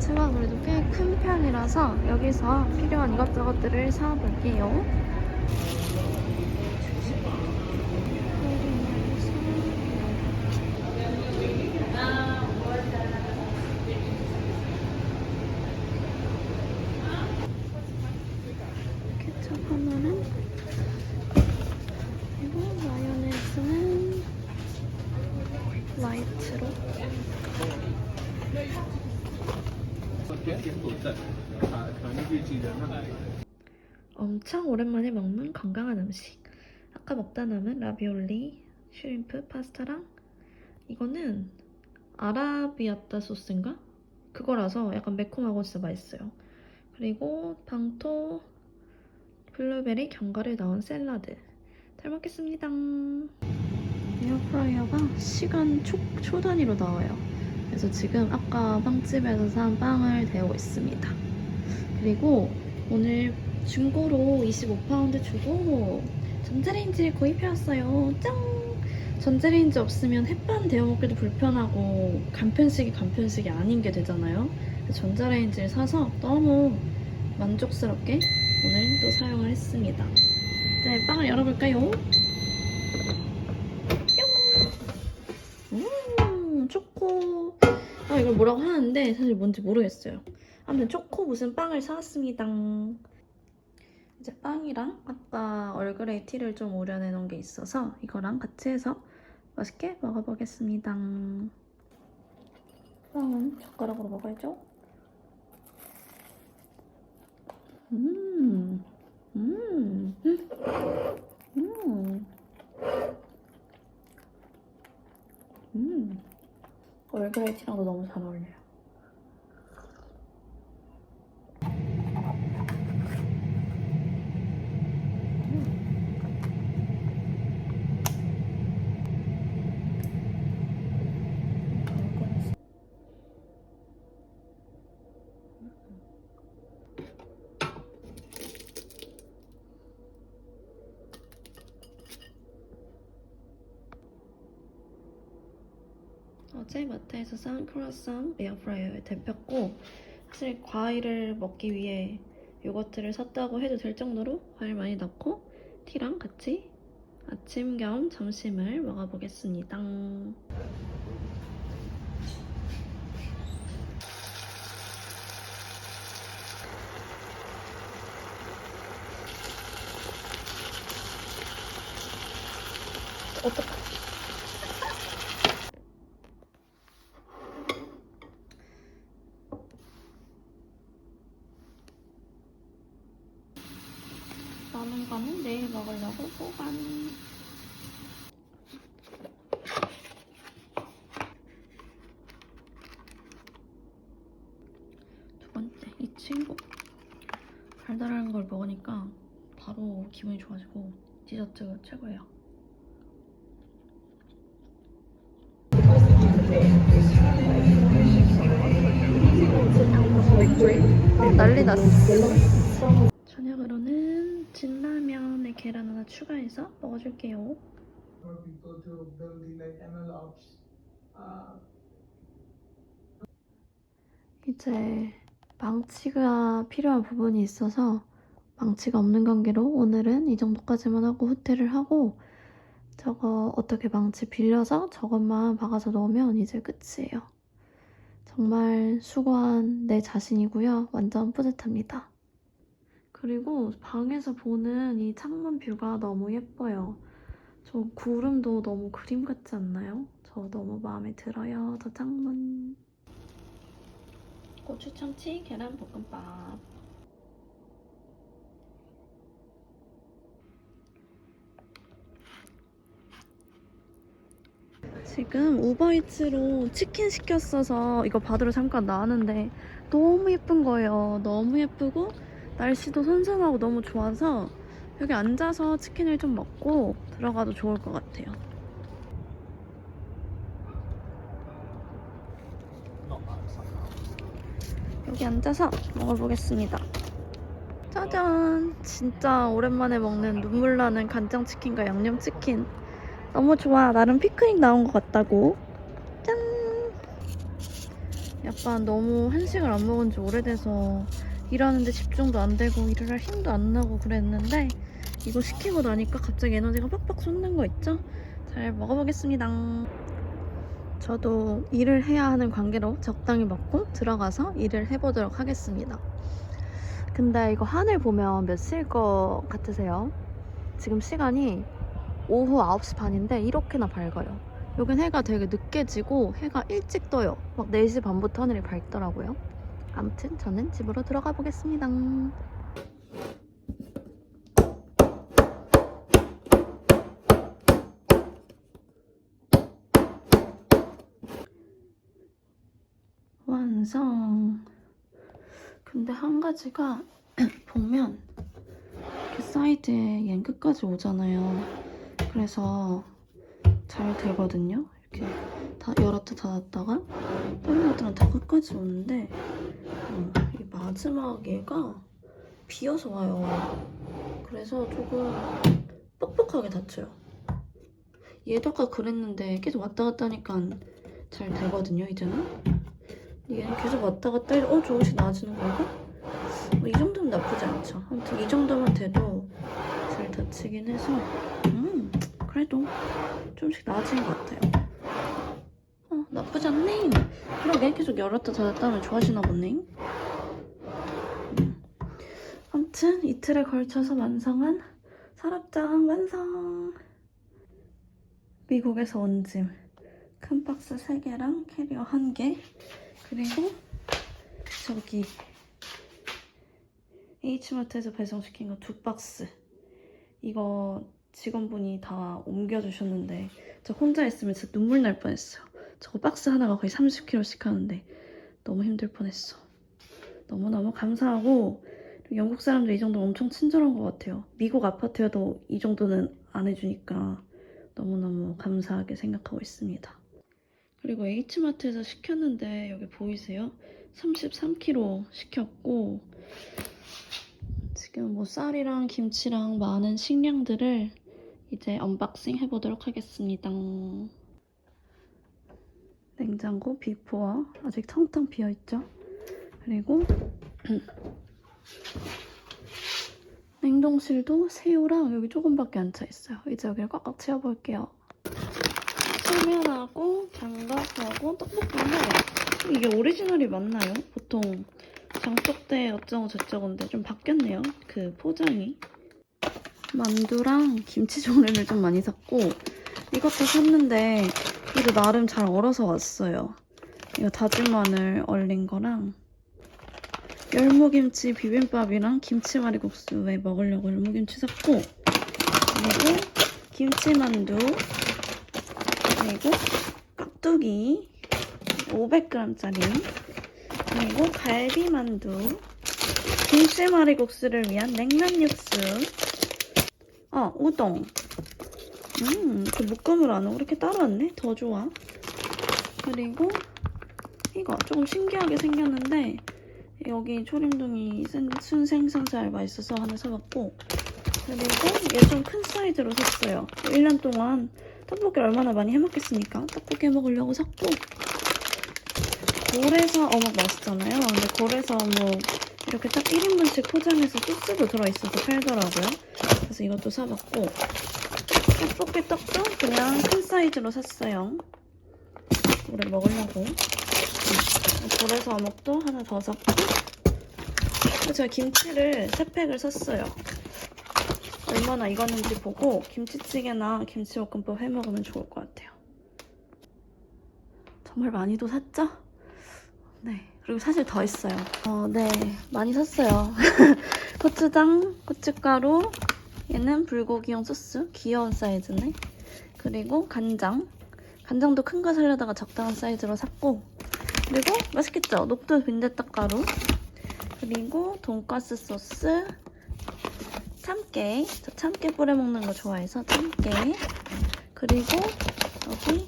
제가 그래도 꽤 큰 편이라서 여기서 필요한 이것저것들을 사볼게요. 이렇게 첫 하나는 엄청 오랜만에 먹는 건강한 음식. 아까 먹다 남은 라비올리, 슈림프, 파스타랑 이거는 아라비아타 소스인가? 그거라서 약간 매콤하고 진짜 맛있어요. 그리고 방토, 블루베리, 견과류 넣은 샐러드. 잘 먹겠습니다. 에어프라이어가 시간 초, 초 단위로 나와요. 그래서 지금 아까 빵집에서 산 빵을 데우고 있습니다. 그리고 오늘 중고로 25파운드 주고 전자레인지를 구입해왔어요. 짱! 전자레인지 없으면 햇반 데워 먹기도 불편하고 간편식이 간편식이 아닌 게 되잖아요. 전자레인지를 사서 너무 만족스럽게 오늘 또 사용을 했습니다. 이제 빵을 열어볼까요? 뿅! 음, 초코. 아, 이걸 뭐라고 하는데 사실 뭔지 모르겠어요. 아무튼 초코 무슨 빵을 사왔습니다. 이제 빵이랑 아까 얼그레이 티를 좀 우려내 놓은 게 있어서 이거랑 같이 해서 맛있게 먹어보겠습니다. 빵은 젓가락으로 먹어야죠. 음, 음, 음, 음. 얼그레이 티랑도 너무 잘 어울려요. 어제 마트에서 산 크루아상 에어프라이어에 데폈고 사실 과일을 먹기 위해 요거트를 샀다고 해도 될 정도로 과일 많이 넣고 티랑 같이 아침 겸 점심을 먹어보겠습니다. 어떡해. 남은 거는 내일 먹으려고 보관. 두 번째, 이 친구. 달달한 걸 먹으니까 바로 기분이 좋아지고 디저트 최고예요. 어, 난리 났어. 저녁으로는 진라면에 계란 하나 추가해서 먹어줄게요. 이제 망치가 필요한 부분이 있어서 망치가 없는 관계로 오늘은 이 정도까지만 하고 후퇴를 하고 저거 어떻게 망치 빌려서 저것만 박아서 넣으면 이제 끝이에요. 정말 수고한 내 자신이고요. 완전 뿌듯합니다. 그리고 방에서 보는 이 창문 뷰가 너무 예뻐요. 저 구름도 너무 그림 같지 않나요? 저 너무 마음에 들어요. 저 창문. 고추 참치 계란 볶음밥. 지금 우버이츠로 치킨 시켰어서 이거 받으러 잠깐 나왔는데 너무 예쁜 거예요. 너무 예쁘고 날씨도 선선하고 너무 좋아서 여기 앉아서 치킨을 좀 먹고 들어가도 좋을 것 같아요. 여기 앉아서 먹어보겠습니다. 짜잔! 진짜 오랜만에 먹는 눈물 나는 간장치킨과 양념치킨. 너무 좋아. 나름 피크닉 나온 것 같다고. 짠! 약간 너무 한식을 안 먹은 지 오래돼서 일하는데 집중도 안 되고 일을 할 힘도 안 나고 그랬는데 이거 시키고 나니까 갑자기 에너지가 빡빡 솟는 거 있죠? 잘 먹어보겠습니다. 저도 일을 해야 하는 관계로 적당히 먹고 들어가서 일을 해보도록 하겠습니다. 근데 이거 하늘 보면 몇 시일 것 같으세요? 지금 시간이 오후 9시 반인데 이렇게나 밝아요. 여긴 해가 되게 늦게 지고 해가 일찍 떠요. 막 4시 반부터 하늘이 밝더라고요. 아무튼 저는 집으로 들어가 보겠습니다. 완성. 근데 한 가지가 보면 이렇게 사이드에 얜 끝까지 오잖아요. 그래서 잘 되거든요. 이렇게 다 열었다 닫았다가 다른 것들은 다 끝까지 오는데 어, 이 마지막 얘가 비어서 와요. 그래서 조금 뻑뻑하게 닫혀요. 얘도 아까 그랬는데 계속 왔다 갔다 하니까 잘 되거든요, 이제는. 얘는 계속 왔다 갔다 해서 어 조금씩 나아지는 건가? 뭐이 정도면 나쁘지 않죠. 아무튼 이 정도만 돼도 잘 닫히긴 해서 음 그래도 조금씩 나아지는 것 같아요. 어 나쁘지 않네. 그러게 계속 열었다 닫았다 하면 좋아지나 보네. 음. 아무튼 이틀에 걸쳐서 완성한 서랍장 완성. 미국에서 온 짐. 큰 박스 3개랑 캐리어 1개. 그리고 저기 H마트에서 배송시킨 거 두 박스. 이거 직원분이 다 옮겨주셨는데 저 혼자 있으면 진짜 눈물 날 뻔했어요. 저거 박스 하나가 거의 30kg씩 하는데 너무 힘들 뻔했어. 너무너무 감사하고 영국 사람들 이 정도 엄청 친절한 것 같아요. 미국 아파트여도 이 정도는 안 해주니까 너무너무 감사하게 생각하고 있습니다. 그리고 H마트에서 시켰는데 여기 보이세요? 33kg 시켰고 지금 뭐 쌀이랑 김치랑 많은 식량들을 이제 언박싱 해보도록 하겠습니다. 냉장고 비포와 아직 텅텅 비어있죠? 그리고 냉동실도 새우랑 여기 조금밖에 안 차 있어요. 이제 여기를 꽉꽉 채워볼게요. 소면하고 장갑하고 떡볶이인데 이게 오리지널이 맞나요? 보통 장독대 어쩌고 저쩌고인데 좀 바뀌었네요. 그 포장이. 만두랑 김치 종류를 좀 많이 샀고 이것도 샀는데 이거 나름 잘 얼어서 왔어요. 이거 다진 마늘 얼린 거랑 열무김치 비빔밥이랑 김치말이국수에 먹으려고 열무김치 샀고 그리고 김치만두 그리고 깍두기 500g짜리. 그리고 갈비만두 김치말이국수를 위한 냉면 육수. 아 우동. 음그 묶음으로 안 오고 이렇게 따로 왔네. 더 좋아. 그리고 이거 조금 신기하게 생겼는데 여기 초림동이 센- 순생선살 맛있어서 하나 사봤고 그리고 얘 좀 큰 사이즈로 샀어요. 1년 동안 떡볶이 얼마나 많이 해먹겠습니까? 떡볶이 해먹으려고 샀고 골에서 어묵 맛있잖아요. 근데 골에서 어묵 이렇게 딱 1인분씩 포장해서 소스도 들어있어서 팔더라고요. 그래서 이것도 사봤고 떡볶이 떡도 그냥 큰 사이즈로 샀어요. 오래 먹으려고. 음, 골에서 어묵도 하나 더 샀고 제가 김치를 3팩을 샀어요. 얼마나 익었는지 보고 김치찌개나 김치볶음밥 해먹으면 좋을 것 같아요. 정말 많이도 샀죠? 네. 그리고 사실 더 있어요. 어, 네. 많이 샀어요. 고추장, 고춧가루, 얘는 불고기용 소스. 귀여운 사이즈네. 그리고 간장. 간장도 큰 거 살려다가 적당한 사이즈로 샀고. 그리고 맛있겠죠? 녹두 빈대떡 가루. 그리고 돈가스 소스. 참깨. 저 참깨 뿌려 먹는 거 좋아해서 참깨. 그리고 여기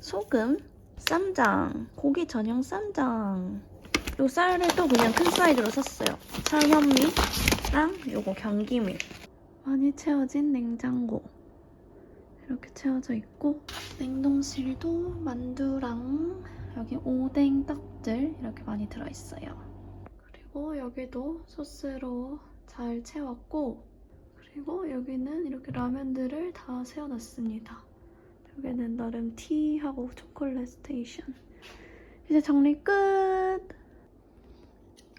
소금. 쌈장, 고기 전용 쌈장. 그리고 쌀을 또 그냥 큰 사이즈로 샀어요. 철현미랑 요거 경기밀. 많이 채워진 냉장고. 이렇게 채워져 있고 냉동실도 만두랑 여기 오뎅 떡들 이렇게 많이 들어있어요. 그리고 여기도 소스로 잘 채웠고 그리고 여기는 이렇게 라면들을 다 세워놨습니다. 여기는 나름 티하고 초콜릿 스테이션. 이제 정리 끝!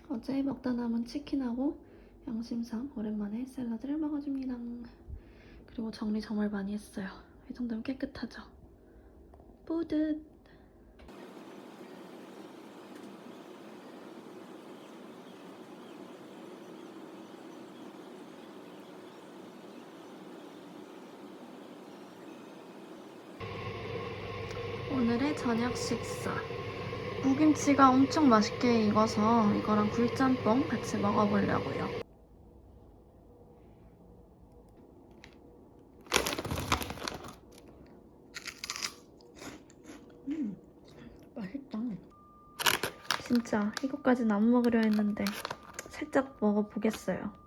어제 먹다 남은 치킨하고 양심상 오랜만에 샐러드를 먹어줍니다. 그리고 정리 정말 많이 했어요. 이 정도면 깨끗하죠? 뿌듯! 저녁 식사. 무김치가 엄청 맛있게 익어서 이거랑 굴짬뽕 같이 먹어보려고요. 음, 맛있다. 진짜 이것까지는 안 먹으려 했는데 살짝 먹어보겠어요.